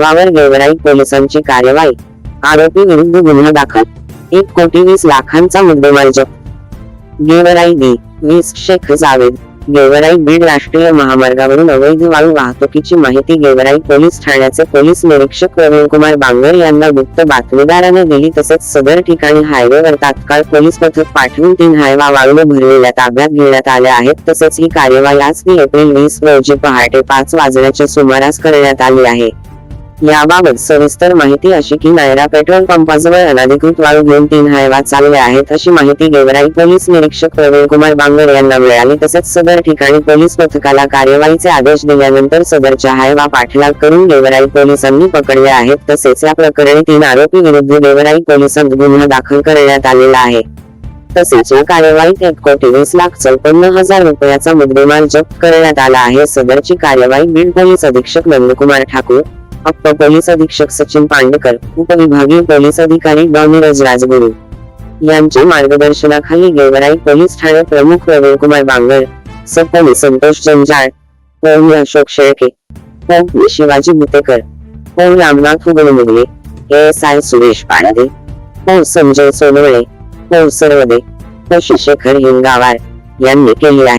हायवावर गेवराई पोलिसांची कार्यवाही. आरोपी विरुद्ध गुन्हा दाखल. एक कोटी वीस लाखांचा मुद्देमाल जप्त. गेवराई डी. वीस शेख जावेद. गेवराई बीड राष्ट्रीय महामार्गावरून अवैध वाळू वाहतुकीची माहिती गेवराई पोलीस ठाण्याचे पोलीस निरीक्षक प्रवीण कुमार बांगर यांना गुप्त बातमीदाराने दिली. तसेच सदर ठिकाणी हायवेवर तात्काळ पोलीस पथक पाठवून तीन हायवा वाळूने भरलेल्या ताब्यात घेण्यात आल्या आहेत. तसेच ही कार्यवाही आज ती एप्रिल वीस रोजी पहाटे पाच वाजण्याच्या सुमारास करण्यात आली आहे. याबाबत सविस्तर माहिती अशी की नायरा पेट्रोल पंपाजवळ अनधिकृत वाळू घेऊन तीन हायवा चालले आहेत अशी माहिती गेवराई पोलीस निरीक्षक प्रवीण कुमार बांगर यांना मिळाली. तसेच सदर ठिकाणी पोलीस पथकाला कार्यवाहीचे आदेश दिल्यानंतर सदरच्या हायवा पाठलाग करून गेवराई पोलिसांनी पकडले आहेत. तसेच या प्रकरणी तीन आरोपी विरुद्ध गेवराई पोलिसांत गुन्हा दाखल करण्यात आलेला आहे. तसेच या कार्यवाहीत एक कोटी वीस लाख चौपन्न हजार रुपयाचा मुद्देमाल जप्त करण्यात आला आहे. सदरची कार्यवाही बीड पोलीस अधीक्षक नंदकुमार ठाकूर अप्प पोलीस अधीक्षक सचिन पांडेकर उपविभागीय पोलीस अधिकारी डॉ नीरज राजगुरू यांच्या मार्गदर्शनाखाली गेवराई पोलीस ठाणे प्रमुख प्रवीण कुमार बांगर सप्तमी संतोष जंजाळ पौर्णी अशोक शेळके पौर्णी शिवाजी भुतेकर पौ रामनाथ उगलमुगले एस आय सुरेश पाडदे पौ संजय सोनवळे पौ सर्वदे पौ शशिशेखर हिंगावार यांनी केली आहे.